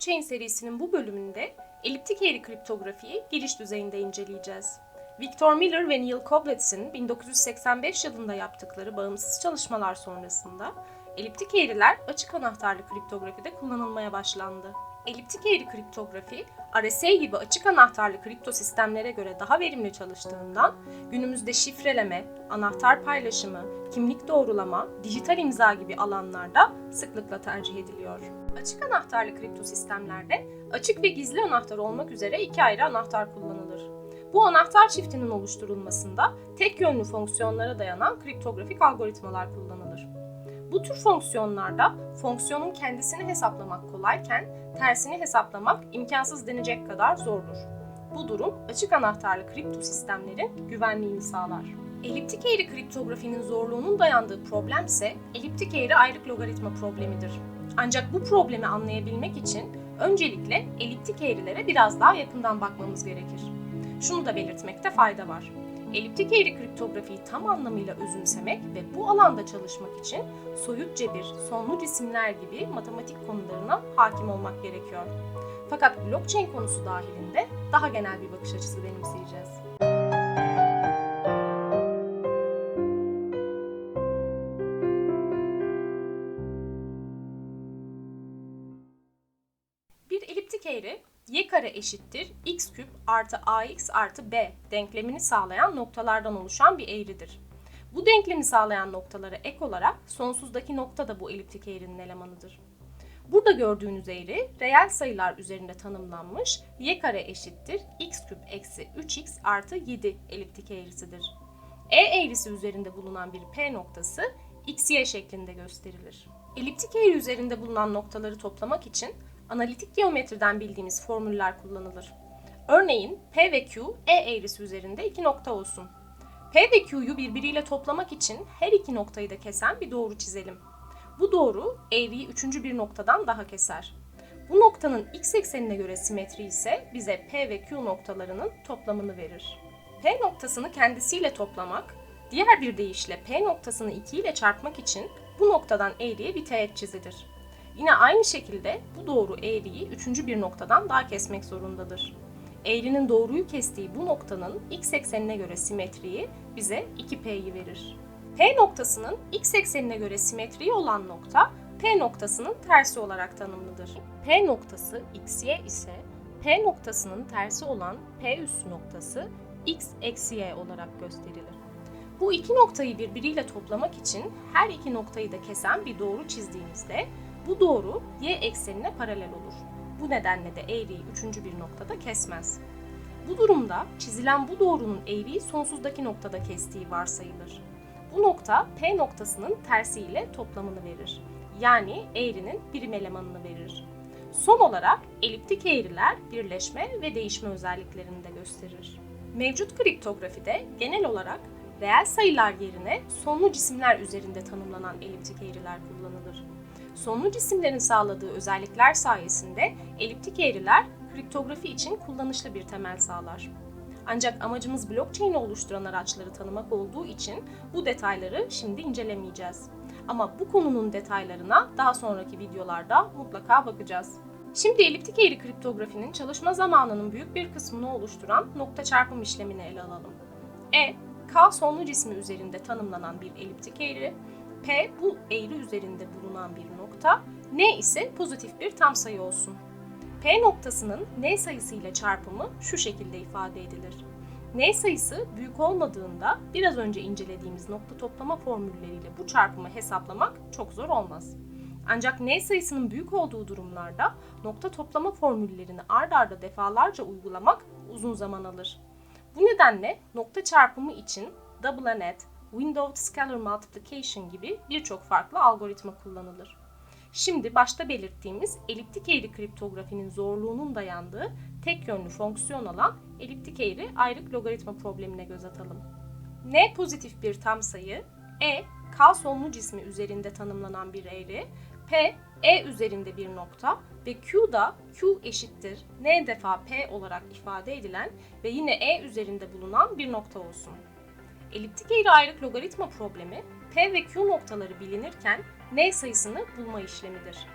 Blockchain serisinin bu bölümünde eliptik eğri kriptografiyi giriş düzeyinde inceleyeceğiz. Victor Miller ve Neil Koblitz'in 1985 yılında yaptıkları bağımsız çalışmalar sonrasında eliptik eğriler açık anahtarlı kriptografide kullanılmaya başlandı. Eliptik eğri kriptografi, RSA gibi açık anahtarlı kripto sistemlere göre daha verimli çalıştığından günümüzde şifreleme, anahtar paylaşımı, kimlik doğrulama, dijital imza gibi alanlarda sıklıkla tercih ediliyor. Açık anahtarlı kripto sistemlerde açık ve gizli anahtar olmak üzere iki ayrı anahtar kullanılır. Bu anahtar çiftinin oluşturulmasında tek yönlü fonksiyonlara dayanan kriptografik algoritmalar kullanılır. Bu tür fonksiyonlarda fonksiyonun kendisini hesaplamak kolayken tersini hesaplamak imkansız denecek kadar zordur. Bu durum açık anahtarlı kripto sistemlerin güvenliğini sağlar. Eliptik eğri kriptografinin zorluğunun dayandığı problem ise eliptik eğri ayrık logaritma problemidir. Ancak bu problemi anlayabilmek için öncelikle eliptik eğrilere biraz daha yakından bakmamız gerekir. Şunu da belirtmekte fayda var. Eliptik eğri kriptografiyi tam anlamıyla özümsemek ve bu alanda çalışmak için soyut cebir, sonlu cisimler gibi matematik konularına hakim olmak gerekiyor. Fakat blockchain konusu dahilinde daha genel bir bakış açısı benimseyeceğiz. Bir eliptik eğri y kare eşittir x küp artı ax artı b denklemini sağlayan noktalardan oluşan bir eğridir. Bu denklemi sağlayan noktalara ek olarak sonsuzdaki nokta da bu eliptik eğrinin elemanıdır. Burada gördüğünüz eğri reel sayılar üzerinde tanımlanmış y kare eşittir x küp eksi 3x artı 7 eliptik eğrisidir. E eğrisi üzerinde bulunan bir P noktası xy şeklinde gösterilir. Eliptik eğri üzerinde bulunan noktaları toplamak için analitik geometriden bildiğimiz formüller kullanılır. Örneğin P ve Q E eğrisi üzerinde iki nokta olsun. P ve Q'yu birbiriyle toplamak için her iki noktayı da kesen bir doğru çizelim. Bu doğru eğriyi üçüncü bir noktadan daha keser. Bu noktanın x eksenine göre simetri ise bize P ve Q noktalarının toplamını verir. P noktasını kendisiyle toplamak, diğer bir deyişle P noktasını 2 ile çarpmak için bu noktadan eğriye bir teğet çizilir. Yine aynı şekilde bu doğru eğriyi üçüncü bir noktadan daha kesmek zorundadır. Eğrinin doğruyu kestiği bu noktanın x eksenine göre simetriği bize 2p'yi verir. P noktasının x eksenine göre simetriği olan nokta P noktasının tersi olarak tanımlıdır. P noktası xy ise P noktasının tersi olan P üssü noktası x eksi y olarak gösterilir. Bu iki noktayı birbiriyle toplamak için her iki noktayı da kesen bir doğru çizdiğimizde bu doğru y eksenine paralel olur. Bu nedenle de eğriyi üçüncü bir noktada kesmez. Bu durumda çizilen bu doğrunun eğriyi sonsuzdaki noktada kestiği varsayılır. Bu nokta P noktasının tersiyle toplamını verir. Yani eğrinin birim elemanını verir. Son olarak eliptik eğriler birleşme ve değişme özelliklerini de gösterir. Mevcut kriptografide genel olarak reel sayılar yerine sonlu cisimler üzerinde tanımlanan eliptik eğriler kullanılır. Sonlu cisimlerin sağladığı özellikler sayesinde eliptik eğriler kriptografi için kullanışlı bir temel sağlar. Ancak amacımız blockchain'i oluşturan araçları tanımak olduğu için bu detayları şimdi incelemeyeceğiz. Ama bu konunun detaylarına daha sonraki videolarda mutlaka bakacağız. Şimdi eliptik eğri kriptografinin çalışma zamanının büyük bir kısmını oluşturan nokta çarpım işlemini ele alalım. E, K sonlu cismi üzerinde tanımlanan bir eliptik eğri, P bu eğri üzerinde bulunan bir nokta, N ise pozitif bir tam sayı olsun. P noktasının N sayısı ile çarpımı şu şekilde ifade edilir. N sayısı büyük olmadığında biraz önce incelediğimiz nokta toplama formülleriyle bu çarpımı hesaplamak çok zor olmaz. Ancak N sayısının büyük olduğu durumlarda nokta toplama formüllerini ard arda defalarca uygulamak uzun zaman alır. Bu nedenle nokta çarpımı için double net, Window Scalar Multiplication gibi birçok farklı algoritma kullanılır. Şimdi başta belirttiğimiz eliptik eğri kriptografinin zorluğunun dayandığı tek yönlü fonksiyon olan eliptik eğri ayrık logaritma problemine göz atalım. N pozitif bir tam sayı, E K sonlu cismi üzerinde tanımlanan bir eğri, P E üzerinde bir nokta ve Q da Q eşittir N defa P olarak ifade edilen ve yine E üzerinde bulunan bir nokta olsun. Eliptik eğri ayrık logaritma problemi P ve Q noktaları bilinirken N sayısını bulma işlemidir.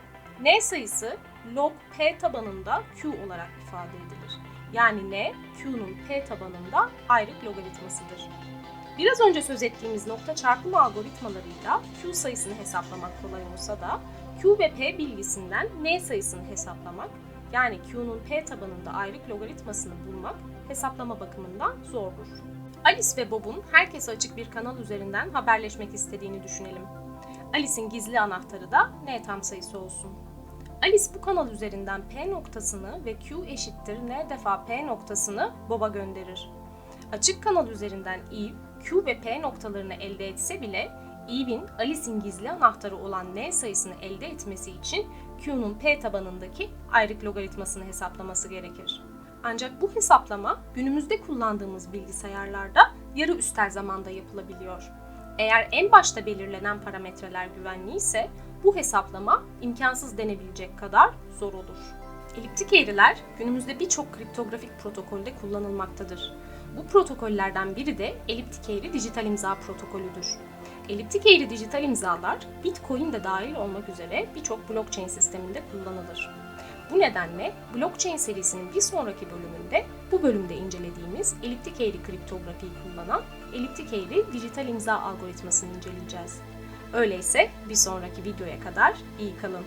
n sayısı log p tabanında q olarak ifade edilir. Yani n, q'nun p tabanında ayrık logaritmasıdır. Biraz önce söz ettiğimiz nokta çarpımı algoritmalarıyla q sayısını hesaplamak kolay olsa da q ve p bilgisinden n sayısını hesaplamak yani q'nun p tabanında ayrık logaritmasını bulmak hesaplama bakımından zordur. Alice ve Bob'un herkese açık bir kanal üzerinden haberleşmek istediğini düşünelim. Alice'in gizli anahtarı da n tam sayısı olsun. Alice bu kanal üzerinden P noktasını ve Q eşittir N defa P noktasını Bob'a gönderir. Açık kanal üzerinden Eve, Q ve P noktalarını elde etse bile Eve'in Alice'in gizli anahtarı olan N sayısını elde etmesi için Q'nun P tabanındaki ayrık logaritmasını hesaplaması gerekir. Ancak bu hesaplama günümüzde kullandığımız bilgisayarlarda yarı üstel zamanda yapılabiliyor. Eğer en başta belirlenen parametreler güvenli ise bu hesaplama imkansız denebilecek kadar zor olur. Eliptik eğriler günümüzde birçok kriptografik protokolde kullanılmaktadır. Bu protokollerden biri de eliptik eğri dijital imza protokolüdür. Eliptik eğri dijital imzalar Bitcoin de dahil olmak üzere birçok blockchain sisteminde kullanılır. Bu nedenle blockchain serisinin bir sonraki bölümünde bu bölümde incelediğimiz eliptik eğri kriptografiyi kullanan eliptik eğri dijital imza algoritmasını inceleyeceğiz. Öyleyse bir sonraki videoya kadar iyi kalın.